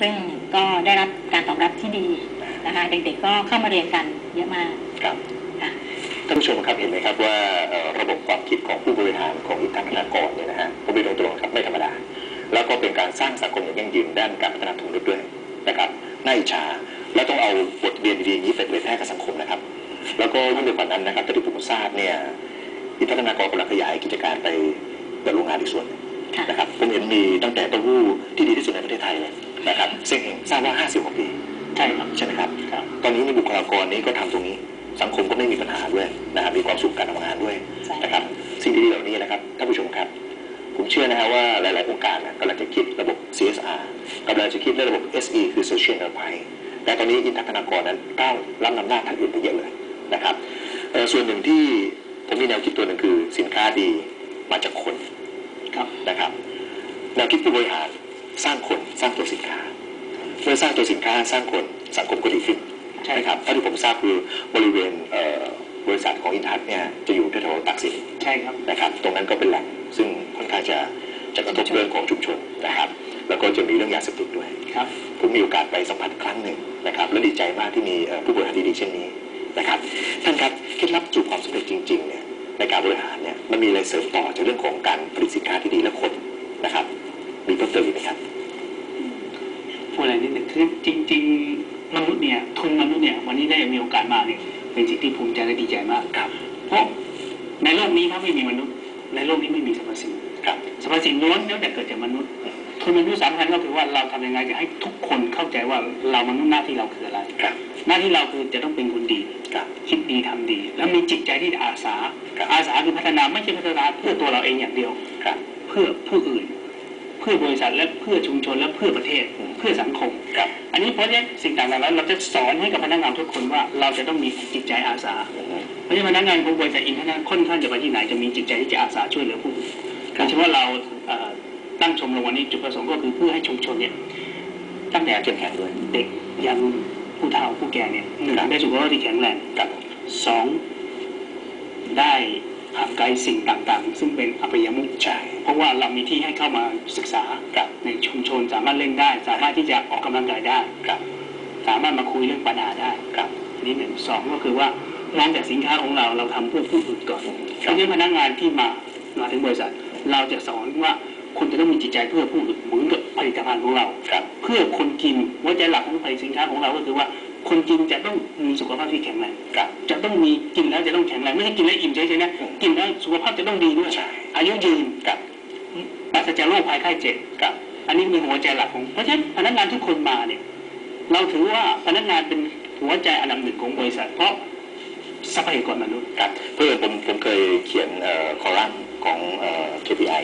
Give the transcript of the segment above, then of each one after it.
ซึ่งก็ได้รับการตอบรับที่ดีนะคะเด็กๆก็เข้ามาเรียนกันเยอะมากครับค่ะท่านผู้ชมครับเห็นไหมครับว่าเอ่อระบบความคิดของผู้บริหารของอินทรรณากรเนี่ยนะฮะผมไปตรงๆครับไม่ธรรมดา แล้วก็เป็นการสร้างสังคมอย่างยั่งยืนด้านการพัฒนาทุนด้วยนะครับน่าอิจฉาและต้องเอาบทเรียนดีๆอย่างนี้ไปเผยแพร่กับสังคมนะครับ แล้วก็ยิ่งไปกว่านั้นนะครับที่ผมทราบเนี่ยอินทรณากรกำลังขยายกิจการไปเปิดโรงงานอีกส่วนหนึ่งค่ะนะครับผมเห็นมีตั้งแต่เต้าหู้ที่ดีที่สุดในประเทศไทยเลย นะครับซึ่งเองทราบว่า 50 กว่าปีใช่ครับใช่ไหมครับครับตอนนี้มีบุคลากรนี้ก็ทำตรงนี้สังคมก็ไม่มีปัญหาด้วยนะครับมีความสุขการทำงานด้วยใช่นะครับสิ่งดีๆเหล่านี้นะครับท่านผู้ชมครับผมเชื่อนะฮะว่าหลายๆองค์การนะกำลังจะคิดระบบ CSR กำลังจะคิดเรื่องระบบ SE คือ Social Enterprise แต่ตอนนี้อินทักนากรนั้นก้าวล้ำนำหน้าทางอื่นไปเยอะเลยนะครับเอ่อส่วนหนึ่งที่ผมมีแนวคิดตัวหนึ่งคือสินค้าดีมาจากคนครับนะครับแนวคิดผู้บริหาร สร้างคนสร้างตัวสินค้าเมื่อสร้างตัวสินค้าสร้างคนสังคมก็ดีขึ้นใช่นะครับเท่าที่ผมทราบคือบริเวณเอ่อบริษัทของอินทัศน์เนี่ยจะอยู่แถวๆตักสินใช่ครับนะครับ ตรงนั้นก็เป็นแหล่งซึ่งค่อนข้างจะจะกระทบเรื่องของชุมชนนะครับ แล้วก็จะมีเรื่องยาเสพติดด้วยครับผมมีโอกาสไปสัมผัสครั้งหนึ่งนะครับและดีใจมากที่มีเอ่อผู้บริหารดีๆเช่นนี้นะครับท่านครับเคล็ดลับสู่ความสำเร็จจริงๆเนี่ยในการบริหารเนี่ยมันมีอะไรเสริมต่อจากเรื่องของการผลิตสินค้าที่ดีและคนนะครับ มีเพิ่มเติมอีกไหมครับพูดอะไรนิดหนึ่งคือจริง ๆ มนุษย์เนี่ยทุนมนุษย์เนี่ยวันนี้ได้มีโอกาสมาเนี่ยเป็นสิ่งที่ภูมิใจและดีใจมากครับ เพราะในโลกนี้ถ้าไม่มีมนุษย์ ในโลกนี้ไม่มีสรรพสิ่งครับสรรพสิ่งล้วนแล้วแต่เกิดจากมนุษย์ทุนมนุษย์สำคัญก็คือว่าเราทำยังไงจะให้ทุกคนเข้าใจว่าเรามนุษย์หน้าที่เราคืออะไรครับหน้าที่เราคือจะต้องเป็นคนดีครับคิดดีทำดี แล้วมีจิตใจที่อาสาครับอาสาคือพัฒนาไม่ใช่พัฒนาเพื่อตัวเราเองอย่างเดียวครับเพื่อผู้อื่น เพื่อบริษัทและเพื่อชุมชนและเพื่อประเทศอืมเพื่อสังคมครับอันนี้เพราะฉะนั้นสิ่งต่างๆแล้วเราจะสอนให้กับพนักงานทุกคนว่าเราจะต้องมีจิตใจอาสาอืมเพราะฉะนั้นพนักงานของบริษัทอินทนค่อนข้างจะไปที่ไหนจะมีจิตใจที่จะอาสาช่วยเหลือผู้อื่นโดยเฉพาะเราเอ่อตั้งชมรมวันนี้จุดประสงค์ก็คือเพื่อให้ชุมชนเนี่ยตั้งแต่เข้มแข็งด้วยเด็กยันผู้เฒ่าผู้แก่เนี่ยหนึ่งครับได้สุขภาพที่แข็งแรงครับสองได้ ห่างไกลสิ่งต่างๆ ซึ่งเป็นอัปยมุขใช่เพราะว่าเรามีที่ให้เข้ามาศึกษาครับในชุมชนสามารถเล่นได้ สามารถที่จะออกกำลังกายได้ครับ สามารถมาคุยเรื่องปัญหาได้ครับอันนี้หนึ่งสองก็คือว่าหลังจากสินค้าของเราเราทำเพื่อผู้อื่นก่อนเพราะฉะนั้นพนักงานที่มามาถึงบริษัท เราจะสอนว่าคุณจะต้องมีจิตใจเพื่อผู้อื่นเหมือนกับผลิตภัณฑ์ของเราครับเพื่อคนกินหัวใจหลักของผลิตสินค้าของเราก็คือว่า คนกินจะต้องมีสุขภาพที่แข็งแรงครับจะต้องมีกินแล้วจะต้องแข็งแรงไม่ใช่กินแล้วอิ่มเฉยๆนะอืมกินแล้วสุขภาพจะต้องดีด้วยใช่อายุยืนครับปราศจากโรคภัยไข้เจ็บครับ อันนี้เป็นหัวใจหลักของเพราะฉะนั้นพนักงานทุกคนมาเนี่ย เราถือว่าพนักงานเป็นหัวใจอันดับหนึ่งของบริษัท เพราะ ทรัพยากรมนุษย์ครับเพื่อนผมผมเคยเขียนเอ่อคอลัมน์ของเอ่อ KPI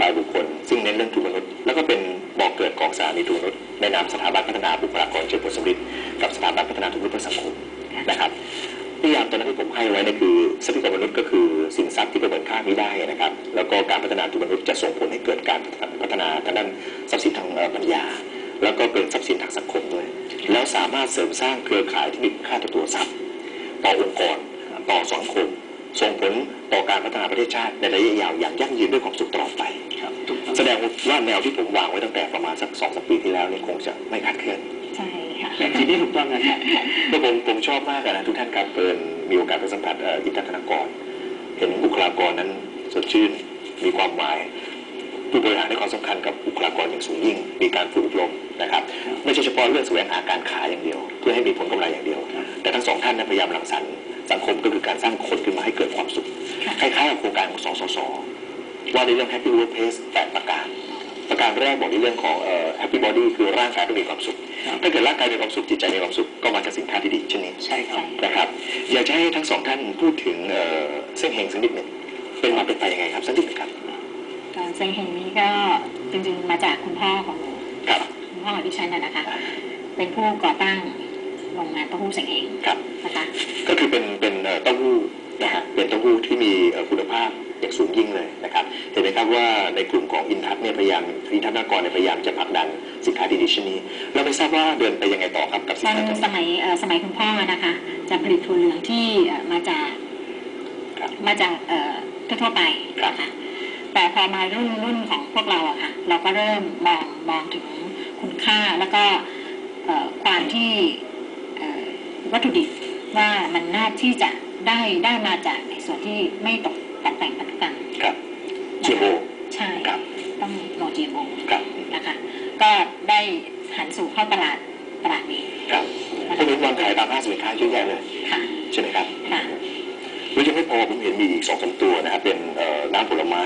รายบุคคล ซึ่งเน้นเรื่องทุนมนุษย์ แล้วก็เป็นบอกเกิดของสถานีทุนมนุษย์ในนามสถาบันพัฒนาบุคลากรเชิงผลสำเร็จกับสถาบันพัฒนาทุนมนุษย์เพื่อสังคมนะครับนิยามตอนนั้นที่ผมให้ไว้นี่คือทรัพยากรมนุษย์ก็คือสินทรัพย์ที่ประเมินค่าไม่ได้นะครับ แล้วก็การพัฒนาทุนมนุษย์จะส่งผลให้เกิดการพัฒนาทางด้านทรัพย์สินทางปัญญา แล้วก็เป็นทรัพย์สินทางสังคมด้วย แล้วสามารถเสริมสร้างเครือข่ายที่มีค่าต่อตัวทรัพย์ ต่อองค์กรต่อสังคมส่งผลต่อการพัฒนาประเทศชาติในระยะยาวอย่างยั่งยืนด้วยความสุขตลอดไปครับถูกต้องแสดงว่าแนวที่ผมวางไว้ตั้งแต่ประมาณสักสองสามปีที่แล้วนี่คงจะไม่คลาดเคลื่อนใช่ค่ะแต่สิ่งที่ถูกต้องนะครับแล้วผมผมชอบมากอะนะทุกท่านครับเปิดมีโอกาสไปสัมผัสเอ่ออินทรนากร เห็นบุคลากรนั้นสดชื่นมีความหมาย ผู้บริหารให้ความสำคัญกับบุคลากรอย่างสูงยิ่ง มีการฝึกอบรมนะครับ ไม่ใช่เฉพาะเรื่องแสวงหาการขายอย่างเดียว เพื่อให้มีผลกำไรอย่างเดียว แต่ทั้งสองท่านนั้นพยายามรังสรรค์สังคมก็คือการสร้างคนขึ้นมาให้เกิดความสุขค่ะคล้ายๆกับโครงการของสสสว่าในเรื่อง Happy Workplace แปดประการ ประการแรกบอกในเรื่องของเอ่อ Happy Body คือร่างกายต้องมีความสุข ถ้าเกิดร่างกายมีความสุขจิตใจมีความสุขก็มาจากสินค้าที่ดีเช่นนี้ใช่ครับนะครับอยากจะให้ทั้งสองท่านพูดถึงเอ่อเส้นเฮงสักนิดหนึ่งเป็นมาเป็นไปยังไงครับสักนิดหนึ่งครับการ เซ็งเฮงนี้ก็จริงๆมาจากคุณพ่อของหนูครับคุณพ่อของดิฉันน่ะนะคะ เป็นผู้ก่อตั้งโรงงานเต้าหู้เซ็งเฮงครับนะคะก็คือเป็นเป็นเอ่อเต้าหู้นะฮะเป็นเต้าหู้ที่มีเอ่อคุณภาพอย่างสูงยิ่งเลยนะครับเห็นไหมครับว่าในกลุ่มของอินทัศน์เนี่ยพยายามอินทัศนากรเนี่ยพยายามจะผลักดันสินค้าดีๆชิ้นนี้เราไม่ทราบว่าเดินไปยังไงต่อครับกับสิตนอนค้าตัวสนี้มัยเอ่อสมัยคุณพ่อนะคะจะผลิตถั่วเหลืองที่เอ่อมาจากครับมาจากเอ่อทั่วๆไปนะคะ แต่พอมารุ่นรุ่นของพวกเราอะค่ะเราก็เริ่มมองมองถึงคุณค่าแล้วก็เอ่อความที่เอ่อวัตถุดิบว่ามันน่าที่จะได้ได้มาจากในส่วนที่ไม่ตกแต่แต่งพันธุกรรมครับนะ GMO คะใช่ครับต้องโน GMO ครับนะคะก็ได้หันสู่เข้าตลาดตลาดนี้ครับพวกนี้วางขายตามห้างสินค้าเยอะแยะเลยค่ะใช่ไหมครับค่ะแล้วยังไม่พอผมเห็นมีอีกสองสามตัวนะครับเป็นเอ่อน้ำผลไม้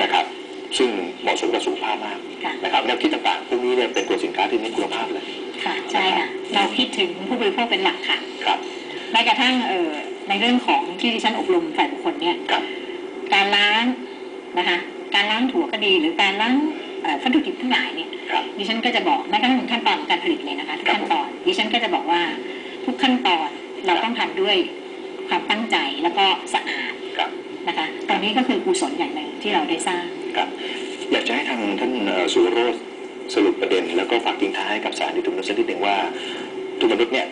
นะครับ ซึ่งเหมาะสมกับสุขภาพมากค่ะนะครับแนวคิดต่างๆพวกนี้เนี่ยเป็นตัวสินค้าที่มีคุณภาพเลยค่ะใช่ค่ะเราคิดถึงผู้บริโภคเป็นหลักค่ะครับแม้กระทั่งเอ่อในเรื่องของที่ดิฉันอบรมฝ่ายบุคคลเนี่ยครับการล้างนะคะการล้างถั่วก็ดีหรือการล้างเอ่อวัตถุดิบทั้งหลายเนี่ยครับดิฉันก็จะบอกแม้กระทั่งขั้นตอนของการผลิตเลยนะคะทุกขั้นตอนดิฉันก็จะบอกว่าทุกขั้นตอนเราต้องทำด้วยความตั้งใจแล้วก็สะอาดครับนะคะตอนนี้ก็คือกุศลอย่างหนึ่ง ที่เราได้สร้างครับอยากจะให้ทางท่านเอ่อสุวโรธสรุปประเด็น แล้วก็ฝากทิ้งท้ายให้กับสารนิทุนมนุษย์สักนิดหนึ่งว่าทุนมนุษย์เนี่ย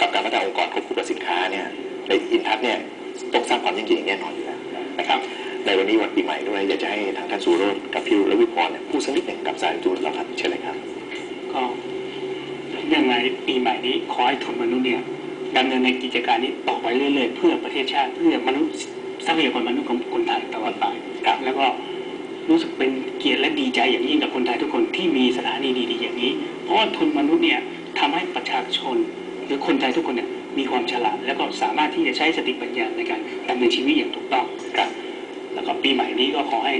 กับการพัฒนาองค์กรควบคู่กับสินค้าเนี่ยในอินทัศน์เนี่ยต้องสร้างความยั่งยืนอย่างแน่นอนอยู่แล้วนะครับในวันนี้วันปีใหม่ด้วยอยากจะให้ทางท่านสุวโรธกับพี่และวิพรเนี่ยพูดสักนิดหนึ่งกับสารนิทุนเราครับเชิญเลยครับก็ยังไงปีใหม่นี้ขอให้ทุนมนุษย์เนี่ยดำเนินในกิจการนี้ต่อไปเรื่อยๆ เพื่อประเทศชาติเพื่อมนุษย์ทรัพยากรมนุษย์ของคนไทยตลอดไป ครับ แล้วก็รู้สึกเป็นเกียรติและดีใจอย่างยิ่งกับคนไทยทุกคนที่มีสถานีดีๆอย่างนี้ เพราะว่าทุนมนุษย์เนี่ยทำให้ประชาชนหรือคนไทยทุกคนเนี่ยมีความฉลาด แล้วก็สามารถที่จะใช้สติปัญญาในการดำเนินชีวิตอย่างถูกต้องครับ แล้วก็ปีใหม่นี้ก็ขอให้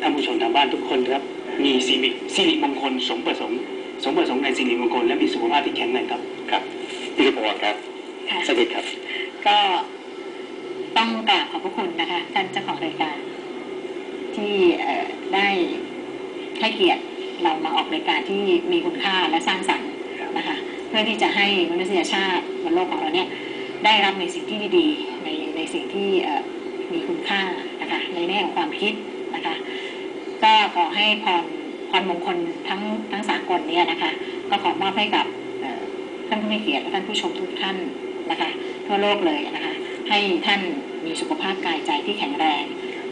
ท่านผู้ชมทางบ้านทุกคนครับ มีสิริสิริมงคลสมประสงค์สมประสงค์ในสิริมงคลและมีสุขภาพที่แข็งแรงครับครับพี่วิพรครับค่ะสักนิดครับ ก็ต้องกราบขอบพระคุณนะคะท่านเจ้าของรายการ ที่ได้ให้เกียรติเรามาออกรายการที่มีคุณค่าและสร้างสรรค์นะคะเพื่อที่จะให้มนุษยชาติบนโลกของเราเนี่ยได้รับในสิ่งที่ดีๆในในสิ่งที่มีคุณค่านะคะในแง่ของความคิดนะคะก็ขอให้พรพรมงคลทั้งทั้งสากลเนี่ยนะคะก็ขอมอบให้กับท่านผู้มีเกียรติและท่านผู้ชมทุกท่านนะคะทั่วโลกเลยนะคะให้ท่านมีสุขภาพกายใจที่แข็งแรง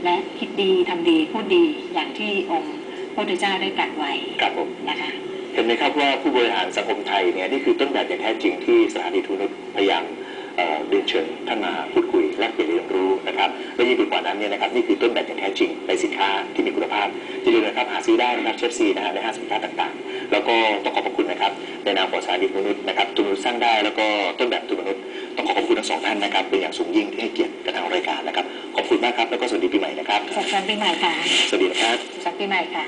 และคิดดีทำดีพูดดีอย่างที่องค์พระพุทธเจ้าได้ตรัสไว้ครับผมนะคะเห็นไหมครับว่าผู้บริหารสังคมไทยเนี่ยนี่คือต้นแบบอย่างแท้จริงที่สถานีทุนนุษย์พยายามเอ่อเรียนเชิญท่านมาพูดคุยแลกเปลี่ยนเรียนรู้นะครับและยิ่งไปกว่านั้นเนี่ยนะครับนี่คือต้นแบบอย่างแท้จริงในสินค้าที่มีคุณภาพอย่าลืมนะครับหาซื้อได้นะครับเชฟซีนะฮะในห้างสินค้าต่างๆ แล้วก็ต้องขอบพระคุณนะครับในนามของสถานีทุนนุษย์นะครับทุนมนุษย์สร้างได้แล้วก็ต้นแบบทุนมนุษย์ต้องขอขอบคุณทั้งสองท่านนะครับเป็นอย่างสูงยิ่งที่ให้เกียรติ สวัสดีปีใหม่นะครับสุขสันต์ปีใหม่ค่ะสวัสดีนะครับสุขสันต์ปีใหม่ค่ะ